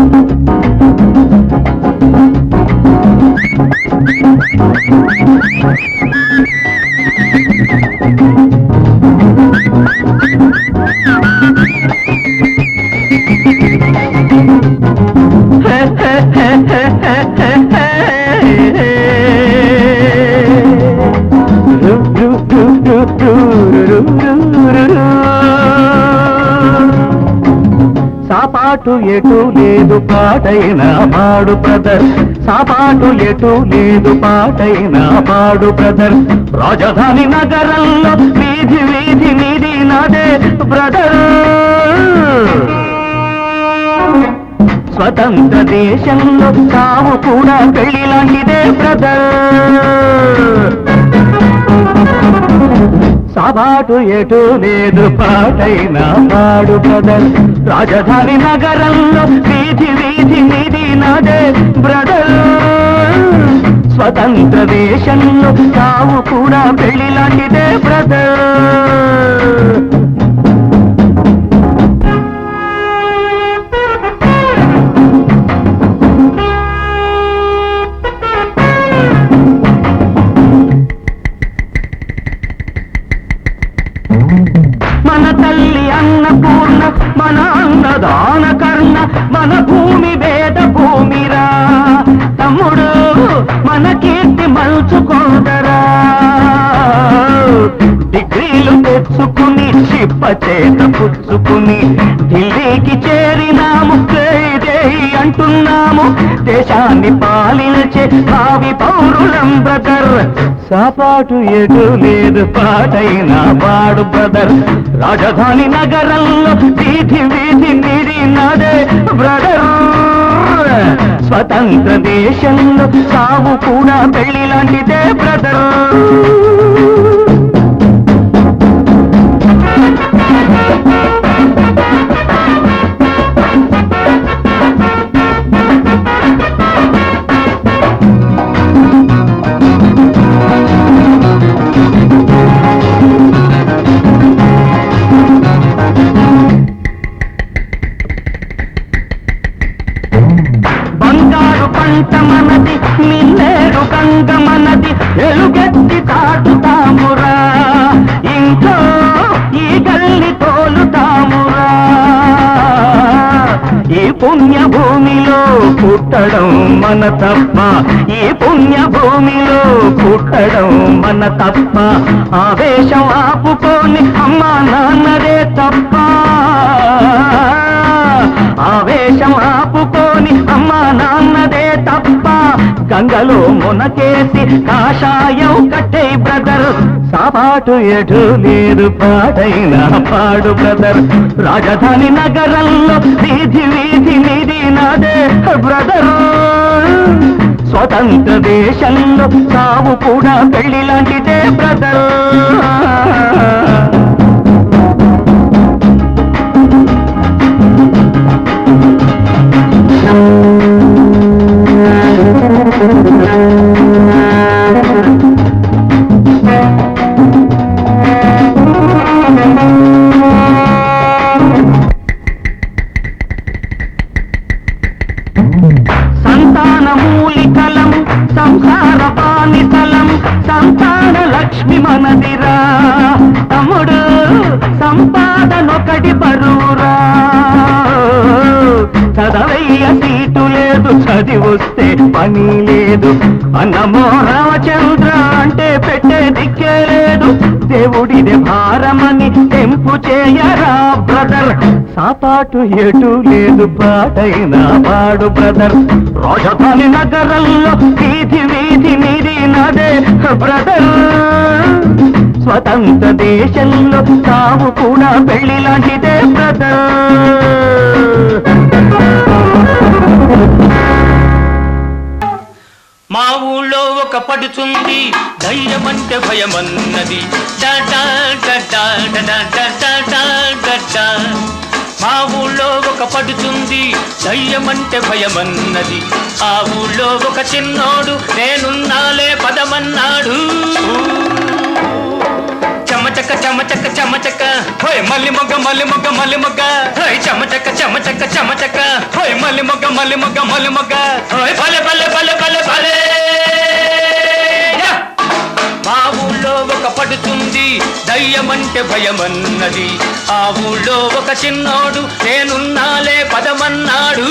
Ha ha ha ha! సాపాటు ఎటు లేదు పాటైన పాడు బ్రదర్. సాపాటు ఎటు లేదు పాటైన పాడు బ్రదర్. రాజధాని నగరంలో వీధి వీధి నీది నాదే బ్రదర్. స్వతంత్ర దేశంలో తాము కూడా పెళ్ళి లాంటిదే బ్రదర్. సాబాటు ఎటు లేదు పాటైన పాడు బ్రదర్ రాజధాని నగరంలో వీధి వీధి నిధి నదే బ్రదర్. స్వతంత్ర దేశంలో తావు కూడా పెళ్ళి లాంటిదే బ్రదర్. డిగ్రీలు తెచ్చుకుని చిప్ప చేత పుచ్చుకుని ఢిల్లీకి చేరినాము. జై అంటున్నాము. దేశాన్ని పాలించే భావి పౌరులం బ్రదర్. సాపాటు ఎటు లేదు పాటైన పాడు బ్రదర్. రాజధాని నగరంలో వీధి వీధి నిరినదే బ్రదర్. స్వతంత్ర దేశంలో సాగు కూడా పెళ్ళి లాంటిదే బ్రదర్. ఈ పుణ్య భూమిలో పుట్టడం మన తప్ప ఈ పుణ్య భూమిలో పుట్టడం మన తప్ప. ఆవేశం ఆపుకొని అమ్మా నాన్నదే తప్ప. ఆవేశం ఆపుకొని అమ్మా నాన్నదే తప్ప. గంగలో మునకేసి కాషాయం కట్టే బ్రదర్. సాపాటు ఎటు లేదు పాటైన పాడు బ్రదర్. రాజధాని నగరంలో వీధి వీధి నిధి నాదే బ్రదర్. స్వతంత్ర దేశంలో సావు కూడా పెళ్ళి లాంటిదే బ్రదర్. మూలికలం సంసార పానితలం సంతాన లక్ష్మి మనదిరా. తమ్ముడు సంపాదనొకటి బరువురా. చదవయ్య సీటు లేదు చదివొస్తే పని లేదు. అన్నమో రామచంద్ర అంటే పెట్టే దిక్కే దేవుడిదే భారమని తెంపు చేయరా బ్రదర్ సాపాటు ఎటు లేదు పాటైన పాడు బ్రదర్ రాజధాని నగరంలో వీధి వీధి నీది నదే బ్రదర్ స్వతంత్ర దేశంలో తాము కూడా పెళ్ళి లాంటిదే బ్రదర్ పడుతుంది ధైర్యమంటే భయమన్నది మా ఊళ్ళో ఒక పడుతుంది ధైర్యమంటే భయమన్నది ఆ ఊళ్ళో ఒక చిన్నోడు నేనున్నాలే పదమన్నాడు చమచక చమచక చమచక హోయ్ మల్లి మొగ్గ మల్లి మొగ్గ మల్లి మొగ్గ హోయ్ చమచక చమచక చమచక హోయ్ మల్లి మొగ్గ మల్లి మొగ్గ మల్లి మొగ్గ హోయ్ బలే బలే బలే భలే భలే ఆ ఊళ్ళో ఒక పడుతుంది దయ్యమంటే భయమన్నది. ఆ ఊళ్ళో ఒక చిన్నోడు నేనున్నాలే పదమన్నాడు.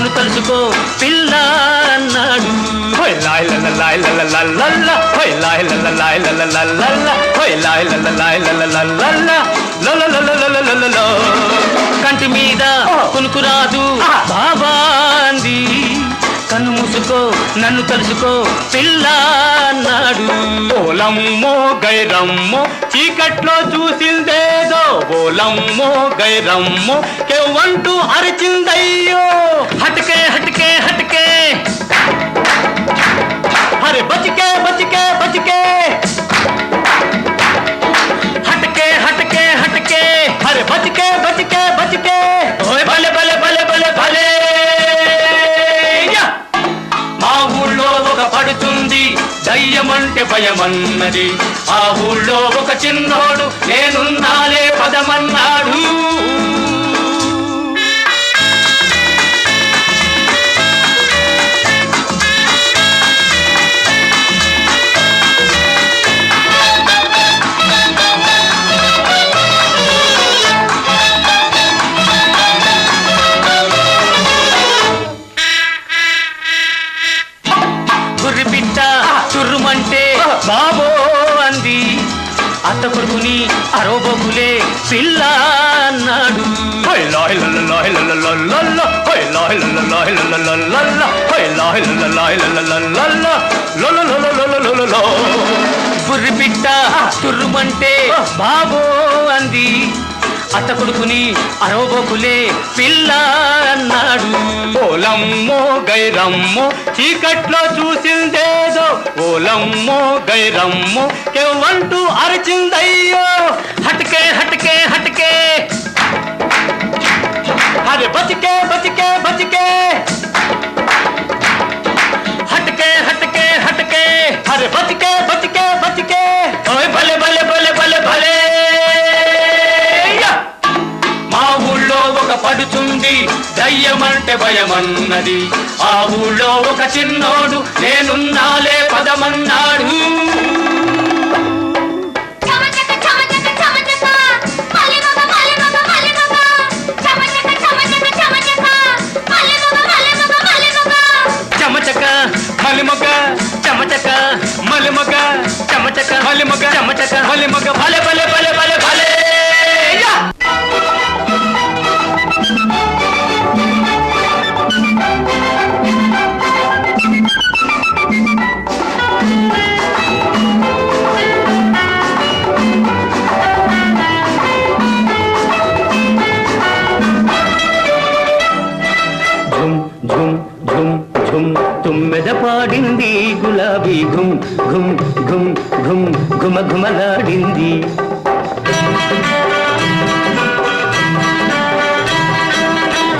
నన్ను తలుచుకో. పిల్ల అన్నాడు. కంటి మీద కునుకు రాదు. బాబాంది కన్ను మూసుకో నన్ను తలుచుకో. పిల్ల అన్నాడు. ఓలమ్మో గైరమ్మో చీకట్లో చూసిందే ఓలమ్మో గైరమ్మో కేవంటూ అరిచిందయ్యో. హటకే హటకే హటకే. అరే బచికే బచికే బచికే హటకే హటకే హటకే. అరే బచికే బచికే బచికే ఓయ్ భలే భలే భలే భలే భలే. మా ఊళ్ళో ఒక పడుతుంది దయ్యమంటే భయమన్నది. ఆ ఊళ్ళో ఒక చిన్నోడు I'm Allah. గుర్రి పిట్ట చుర్రుమంటే బాబో అంది. అత్త కొడుకుని అరవబోకులే పిల్ల అన్నాడు. ఓలమ్మో గైరమ్మో చీకట్లో చూసిందేదో. ఓలమ్మో గైరమ్మో కెవ్వంటూ అరిచిందయ్యో. హటకే హటకే హటకే భయమంటే భయమన్నది. ఆ ఊళ్ళో ఒక చిన్నోడు నేనున్నాలే పదమన్నాడు. చమచక మలిమగ చమచక మలిమగ చమచక మలిమగ చమచక మలిమగ భలే భలే ఝుమ్ ఝుమ్ ఝుమ్. తుమ్మెద పాడింది గులాబీ ఘుమ్ ఘుమ్ ఘుమ్ ఘుమ్ ఘుమ ఘుమలాడింది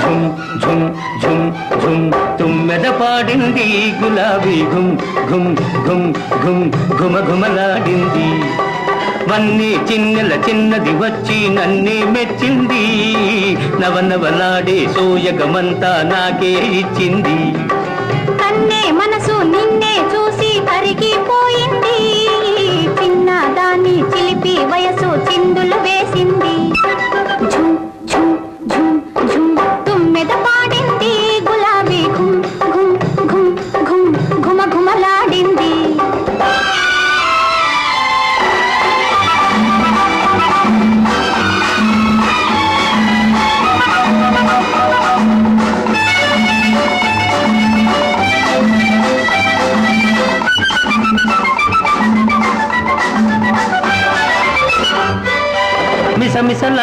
ఝుమ్ ఝుమ్ ఝుమ్ ఝుమ్. తుమ్మెద పాడింది గులాబీ ఘుమ్ ఘుమ్ ఘుమ్ ఘుమ్ ఘుమ ఘుమలాడింది వన్నీ చిన్నెల చిన్నది వచ్చి నన్నే మెచ్చింది. నవనవలాడే సోయగమంతా నాకే ఇచ్చింది. కన్నే మనసు నిన్నే చూసి కరిగిపోయింది చిన్న దాన్ని చిలిపి వయసు చిందులు వేసింది.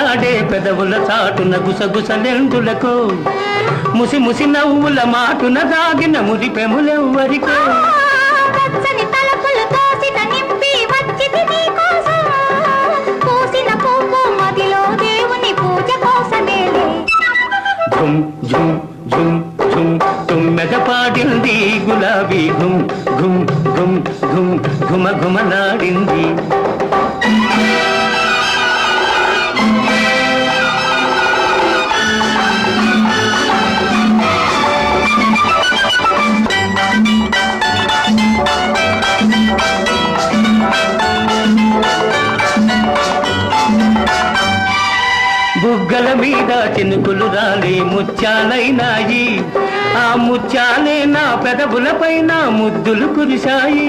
నాడే పెదవుల చాటున గుసగుస నెంగులకు. ముసి ముసి నవ్వుల మాటున దాగిన ముదిపెములెవ్వరికో. ముత్యాలైనాయి ఆ ముత్యాలే నా పెదవులపైన ముద్దులు కురిశాయి.